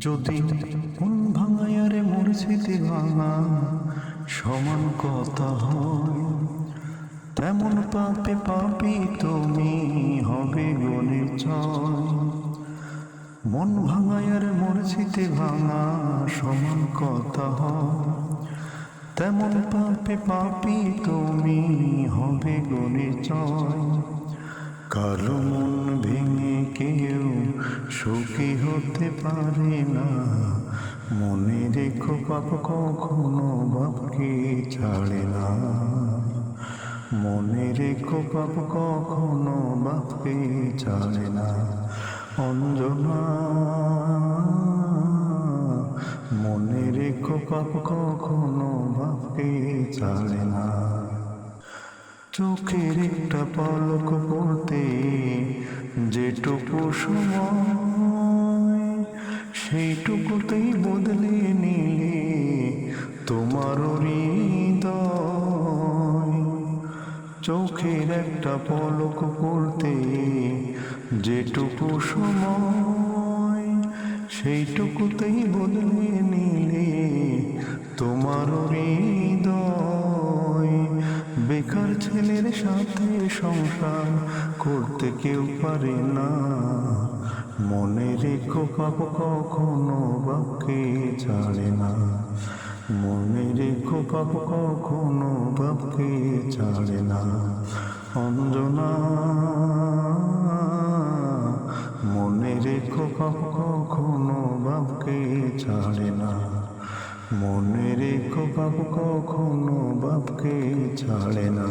যদি মন ভাঙায়ারে মোর স্মৃতি ভাঙা, সমান কথা হয়। তেমন পাপে পাপি তুমি হবে গলে ছয় মন ভাঙা, সমান কথা হয়। তেমন পাপে পাপি তুমি হবে গলে চয়। কারও মন ভেঙে কেউ সুখী হতে পারে না। মনে রেখো পাপ কখনো বাপকে ছাড়ে না। মনে রেখো পাপ কখনো বাপকে ছাড়ে না। অঞ্জনা, মনে রেখো পাপ কখনো বাপকে ছাড়ে না। চোখের একটা পলক পড়তে যেটুকু সময় সেইটুকুতেই বদলে নিলে তোমার চোখের একটা পলক পড়তে যেটুকু সময়, সেইটুকুতেই বদলে নিলে তোমার হৃদয়। বেকার ছেলের সাথে সংসার করতে কেউ পারে না। মনে রেখো পাপ কখনো বাপকে ছাড়ে না। মনে রেখো পাপ কখনো বাপকে ছাড়ে না। অঞ্জনা, মনে রেখো পাপ কখনো বাপকে ছাড়ে না। মনে রেখো বাপ কখনো বাপকে ছাড়ে না।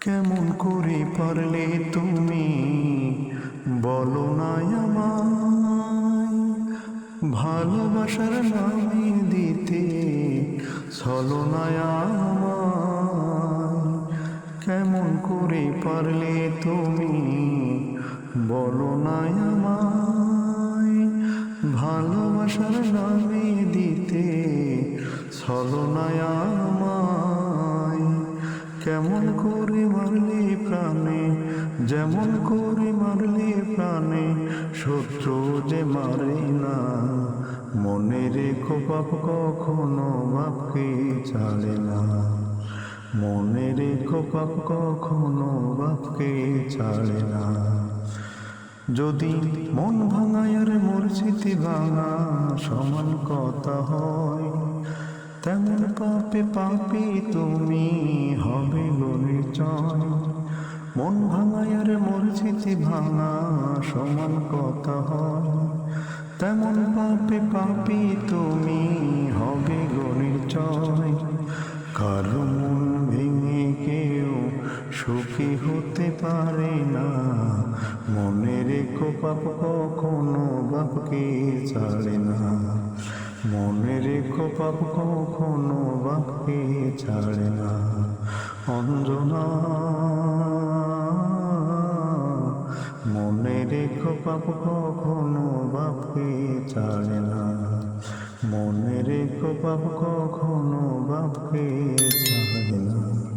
কেমন করে পারলে তুমি বলো না আমায়। ভালোবাসার নামে দিতে ছলনায় আমায়। কেমন করে পারলে তুমি বলো না আমায়। ভালোবাসার নামে দিতে ছলনায় আমায়। কেমন করে মারলে প্রাণে, যেমন করে মারলে প্রাণে, শত্রু যে মারে না। মনে রেখো পাপ কখনো বাপকে ছাড়ে না। মনে রেখো পাপ কখনো বাপকে ছাড়ে না। যদি মন স্মৃতি ভাঙা সমান কথা হয়। তেমন পাপে পাপি তুমি হবে গলে চয় মন ভাঙায়ার মোর স্মৃতি ভাঙা সমান কথা হয়। তেমন পাপে পাপি তুমি হবে গলে চয় কারও মন ভেঙে কেউ সুখী হতে পারে না। পাপ কখনো বাপকে ছাড়ে না। মনে রেখো পাপ কখনো বাপকে ছাড়ে না। অঞ্জনা, মনে রেখো পাপ কখনো বাপকে ছাড়ে না। মনে রেখো পাপ কখনো বাপকে ছাড়ে না।